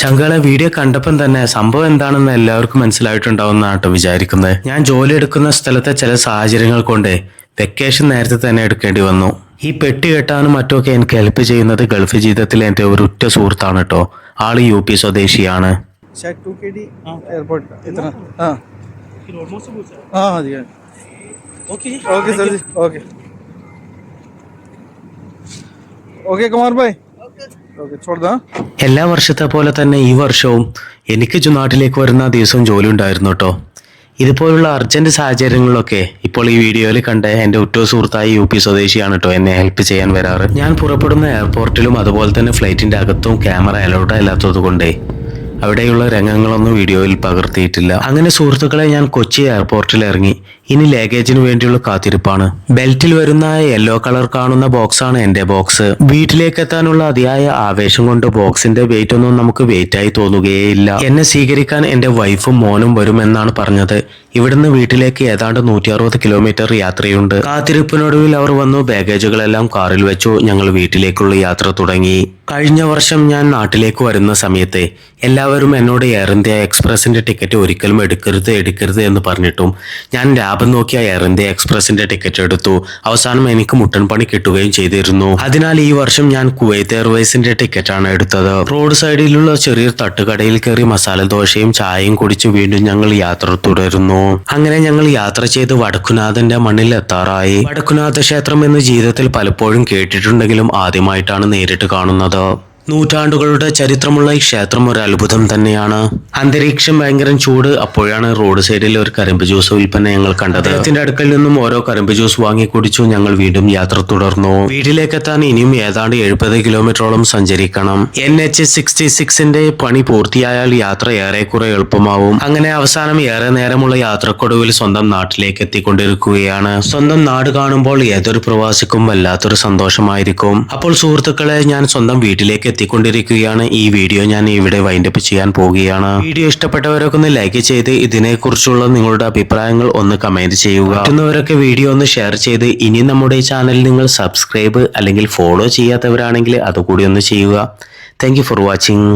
ചങ്കളെ video കണ്ടപ്പം തന്നെ സംഭവം എന്താണെന്ന് എല്ലാവർക്കും മനസ്സിലായിട്ടുണ്ടാവുമെന്നാണ് കേട്ടോ വിചാരിക്കുന്നത്. ഞാൻ ജോലി എടുക്കുന്ന സ്ഥലത്തെ ചില സാഹചര്യങ്ങൾ കൊണ്ട് വെക്കേഷൻ നേരത്തെ തന്നെ എടുക്കേണ്ടി വന്നു. ഈ പെട്ടി കെട്ടാനും മറ്റുമൊക്കെ എനിക്ക് ഹെൽപ്പ് ചെയ്യുന്നത് ഗൾഫ് ജീവിതത്തിലെ എന്റെ ഒരു ഉറ്റ സുഹൃത്താണ് കേട്ടോ. ആൾ യു പി സ്വദേശിയാണ്. Airport okay okay Kumar bhai എല്ലാ വർഷത്തെ പോലെ തന്നെ ഈ വർഷവും എനിക്ക് നാട്ടിലേക്ക് വരുന്ന ദിവസവും ജോലി ഉണ്ടായിരുന്നു കേട്ടോ ഇതുപോലുള്ള അർജന്റ് സാഹചര്യങ്ങളിലൊക്കെ ഇപ്പോൾ ഈ വീഡിയോയിൽ കണ്ട എന്റെ ഉറ്റ സുഹൃത്തായ യു പി സ്വദേശിയാണ് കേട്ടോ എന്നെ ഹെൽപ്പ് ചെയ്യാൻ വരാറ്. ഞാൻ പുറപ്പെടുന്ന എയർപോർട്ടിലും അതുപോലെ തന്നെ ഫ്ലൈറ്റിന്റെ അകത്തും ക്യാമറ അലോട്ട് അല്ലാത്തത് കൊണ്ടേ അവിടെയുള്ള രംഗങ്ങളൊന്നും വീഡിയോയിൽ പകർത്തിയിട്ടില്ല. അങ്ങനെ സുഹൃത്തുക്കളെ ഞാൻ കൊച്ചി എയർപോർട്ടിൽ ഇറങ്ങി. ഇനി ലഗേജിന് വേണ്ടിയുള്ള കാത്തിരിപ്പാണ്. ബെൽറ്റിൽ വരുന്ന യെല്ലോ കളർ കാണുന്ന ബോക്സാണ് എന്റെ ബോക്സ് വീട്ടിലേക്ക് എത്താനുള്ള അതിയായ ആവേശം കൊണ്ട് ബോക്സിന്റെ വെയിറ്റ് ഒന്നും നമുക്ക് വെയിറ്റ് ആയി തോന്നുകയേയില്ല. എന്നെ സ്വീകരിക്കാൻ എന്റെ വൈഫും മോനും വരുമെന്നാണ് പറഞ്ഞത്. ഇവിടുന്ന് വീട്ടിലേക്ക് ഏതാണ്ട് നൂറ്റി അറുപത് കിലോമീറ്റർ യാത്രയുണ്ട്. കാത്തിരിപ്പിനൊടുവിൽ അവർ വന്നു ബാഗേജുകളെല്ലാം കാറിൽ വെച്ചു ഞങ്ങൾ വീട്ടിലേക്കുള്ള യാത്ര തുടങ്ങി. കഴിഞ്ഞ വർഷം ഞാൻ നാട്ടിലേക്ക് വരുന്ന സമയത്ത് എല്ലാവരും എന്നോട് എയർ ഇന്ത്യ എക്സ്പ്രസിന്റെ ടിക്കറ്റ് ഒരിക്കലും എടുക്കരുത് എടുക്കരുത് എന്ന് പറഞ്ഞിട്ടും ഞാൻ ലാഭം നോക്കിയ എയർ ഇന്ത്യ എക്സ്പ്രസിന്റെ ടിക്കറ്റ് എടുത്തു. അവസാനം എനിക്ക് മുട്ടൻ പണി കിട്ടുകയും ചെയ്തിരുന്നു. അതിനാൽ ഈ വർഷം ഞാൻ കുവൈത്ത് എയർവേസിന്റെ ടിക്കറ്റാണ് എടുത്തത്. റോഡ് സൈഡിലുള്ള ചെറിയ തട്ടുകടയിൽ കയറി മസാല ദോശയും ചായയും കുടിച്ച് വീണ്ടും ഞങ്ങൾ യാത്ര തുടരുന്നു. അങ്ങനെ ഞങ്ങൾ യാത്ര ചെയ്ത് വടക്കുനാഥന്റെ മണ്ണിൽ എത്താറായി. വടക്കുനാഥ ക്ഷേത്രം എന്ന് ജീവിതത്തിൽ പലപ്പോഴും കേട്ടിട്ടുണ്ടെങ്കിലും ആദ്യമായിട്ടാണ് നേരിട്ട് കാണുന്നത്. നൂറ്റാണ്ടുകളുടെ ചരിത്രമുള്ള ഈ ക്ഷേത്രം ഒരു അത്ഭുതം തന്നെയാണ്. അന്തരീക്ഷം ഭയങ്കര ചൂട്. അപ്പോഴാണ് റോഡ് സൈഡിൽ ഒരു കരിമ്പ് ജ്യൂസ് വിൽപ്പന ഞങ്ങൾ കണ്ടത്. അദ്ദേഹത്തിന്റെ അടുക്കൽ നിന്നും ഓരോ കരിമ്പ് ജ്യൂസ് വാങ്ങി കുടിച്ചു. ഞങ്ങൾ വീണ്ടും യാത്ര തുടർന്നു. വീട്ടിലേക്ക് എത്താൻ ഇനിയും ഏതാണ്ട് എഴുപത് കിലോമീറ്ററോളം സഞ്ചരിക്കണം. എൻ എച്ച് സിക്സ്റ്റി സിക്സിന്റെ പണി പൂർത്തിയായാൽ യാത്ര ഏറെക്കുറെ എളുപ്പമാവും. അങ്ങനെ അവസാനം ഏറെ നേരമുള്ള യാത്രക്കൊടുവിൽ സ്വന്തം നാട്ടിലേക്ക് എത്തിക്കൊണ്ടിരിക്കുകയാണ്. സ്വന്തം നാട് കാണുമ്പോൾ ഏതൊരു പ്രവാസിക്കും വല്ലാത്തൊരു സന്തോഷമായിരിക്കും. അപ്പോൾ സുഹൃത്തുക്കളെ ഞാൻ സ്വന്തം വീട്ടിലേക്ക് എത്തിക്കൊണ്ടിരിക്കുകയാണ്. ഈ വീഡിയോ ഞാൻ ഇവിടെ വൈൻഡപ്പ് ചെയ്യാൻ പോവുകയാണ്. വീഡിയോ ഇഷ്ടപ്പെട്ടവരൊക്കെ ഒന്ന് ലൈക്ക് ചെയ്ത് ഇതിനെക്കുറിച്ചുള്ള നിങ്ങളുടെ അഭിപ്രായങ്ങൾ ഒന്ന് കമന്റ് ചെയ്യുക. പറ്റുന്നവരൊക്കെ വീഡിയോ ഒന്ന് ഷെയർ ചെയ്ത് ഇനി നമ്മുടെ ചാനൽ നിങ്ങൾ സബ്സ്ക്രൈബ് അല്ലെങ്കിൽ ഫോളോ ചെയ്യാത്തവരാണെങ്കിൽ അതുകൂടി ഒന്ന് ചെയ്യുക. Thank for watching